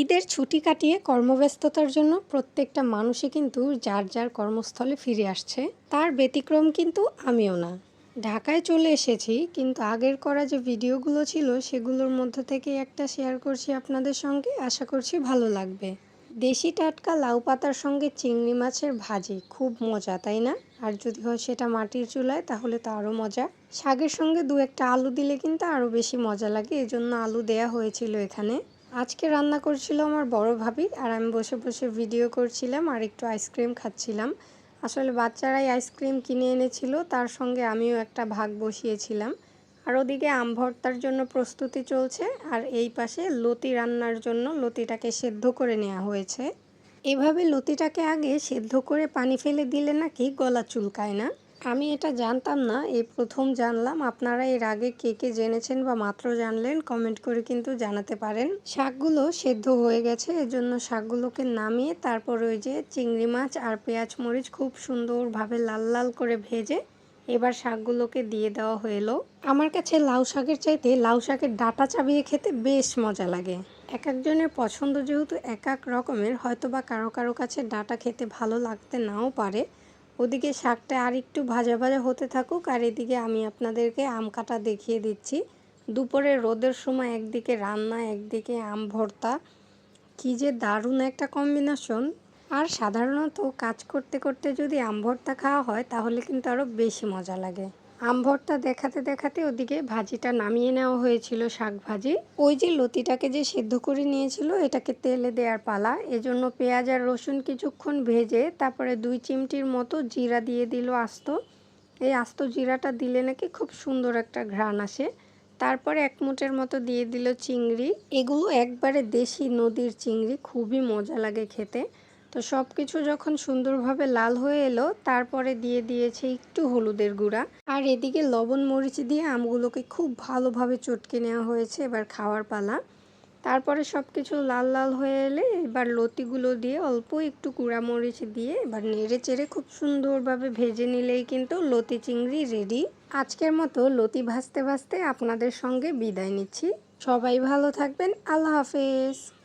ঈদের ছুটি কাটিয়ে কর্মব্যস্ততার জন্য প্রত্যেকটা মানুষই কিন্তু যার যার কর্মস্থলে ফিরে আসছে, তার ব্যতিক্রম কিন্তু আমিও না। ঢাকায় চলে এসেছি, কিন্তু আগের করা যে ভিডিওগুলো ছিল সেগুলোর মধ্যে থেকে একটা শেয়ার করছি আপনাদের সঙ্গে, আশা করছি ভালো লাগবে। দেশি টাটকা লাউ পাতার সঙ্গে চিংড়ি মাছের ভাজি খুব মজা, তাই না? আর যদি হয় সেটা মাটির চুলায়, তাহলে তো আরও মজা। শাকের সঙ্গে দু একটা আলু দিলে কিন্তু আরও বেশি মজা লাগে, এজন্য আলু দেয়া হয়েছিল এখানে। আজকে রান্না করছিল আমার বড় ভাবি, আর আমি বসে বসে ভিডিও করছিলাম আর একটু আইসক্রিম খাচ্ছিলাম। আসলে বাচ্চারাই আইসক্রিম কিনে এনেছিল, তার সঙ্গে আমিও একটা ভাগ বসিয়েছিলাম। আর ওদিকে আম ভর্তার জন্য প্রস্তুতি চলছে, আর এই পাশে লতি রান্নার জন্য লতিটাকে সেদ্ধ করে নেওয়া হয়েছে। এভাবে লতিটাকে আগে সেদ্ধ করে পানি ফেলে দিলে নাকি গলা চুলকায় না? আমি এটা জানতাম না এই প্রথম জানলাম। আপনারা এর আগে কে কে জেনেছেন বা মাত্র জানলেন, কমেন্ট করে কিন্তু জানাতে পারেন। শাকগুলো সেদ্ধ হয়ে গেছে, এজন্য শাকগুলোকে নামিয়ে তারপর ওই যে চিংড়ি মাছ আর পেঁয়াজ মরিচ খুব সুন্দরভাবে লাল লাল করে ভেজে এবার শাকগুলোকে দিয়ে দেওয়া হলো আমার কাছে লাউ শাকের চাইতে লাউ শাকের ডাটা চাবিয়ে খেতে বেশ মজা লাগে। এক একজনের পছন্দ যেহেতু এক এক রকমের হয়তো বা কারও কারও কাছে ডাটা খেতে ভালো লাগতে নাও পারে। ওদিকে শাকটা আর একটু ভাজা ভাজা হতে থাকুক, আর এদিকে আমি আপনাদেরকে আম কাটা দেখিয়ে দিচ্ছি। দুপুরে রোদের সময় একদিকে রান্না, একদিকে আম ভর্তা। কী যে দারুণ একটা কম্বিনেশন। আর সাধারণত কাজ করতে করতে যদি আম ভর্তা খাওয়া হয়, তাহলে কিন্তু আরও বেশি মজা লাগে। আম ভর্তা দেখাতে দেখাতে ওদিকে ভাজিটা নামিয়ে নেওয়া হয়েছিল শাক ভাজি। ওই যে লতিটাকে যে সেদ্ধ করে নিয়েছিল, এটাকে তেলে দেওয়ার পালা। এজন্য পেঁয়াজ আর রসুন কিছুক্ষণ ভেজে তারপরে দুই চিমটির মতো জিরা দিয়ে দিল আস্ত। এই আস্ত জিরাটা দিলে নাকি খুব সুন্দর একটা ঘ্রাণ আসে। তারপরে এক মুঠের মতো দিয়ে দিল চিংড়ি। এগুলো একবারে দেশি নদীর চিংড়ি, খুবই মজা লাগে খেতে। তো সব কিছু যখন সুন্দরভাবে লাল হয়ে এলো, তারপরে দিয়ে দিয়েছে একটু হলুদের গুঁড়া। আর এদিকে লবণ মরিচ দিয়ে আমগুলোকে খুব ভালোভাবে চটকে নেওয়া হয়েছে এবার খাওয়ার পালা। তারপরে সব কিছু লাল লাল হয়ে এলে এবার লতিগুলো দিয়ে অল্প একটু কুড়া মরিচ দিয়ে এবার নেড়ে চেড়ে খুব সুন্দরভাবে ভেজে নিলেই কিন্তু লতি চিংড়ি রেডি আজকের মতো লতি ভাজতে ভাজতে আপনাদের সঙ্গে বিদায় নিচ্ছি। সবাই ভালো থাকবেন। আল্লাহ হাফেজ।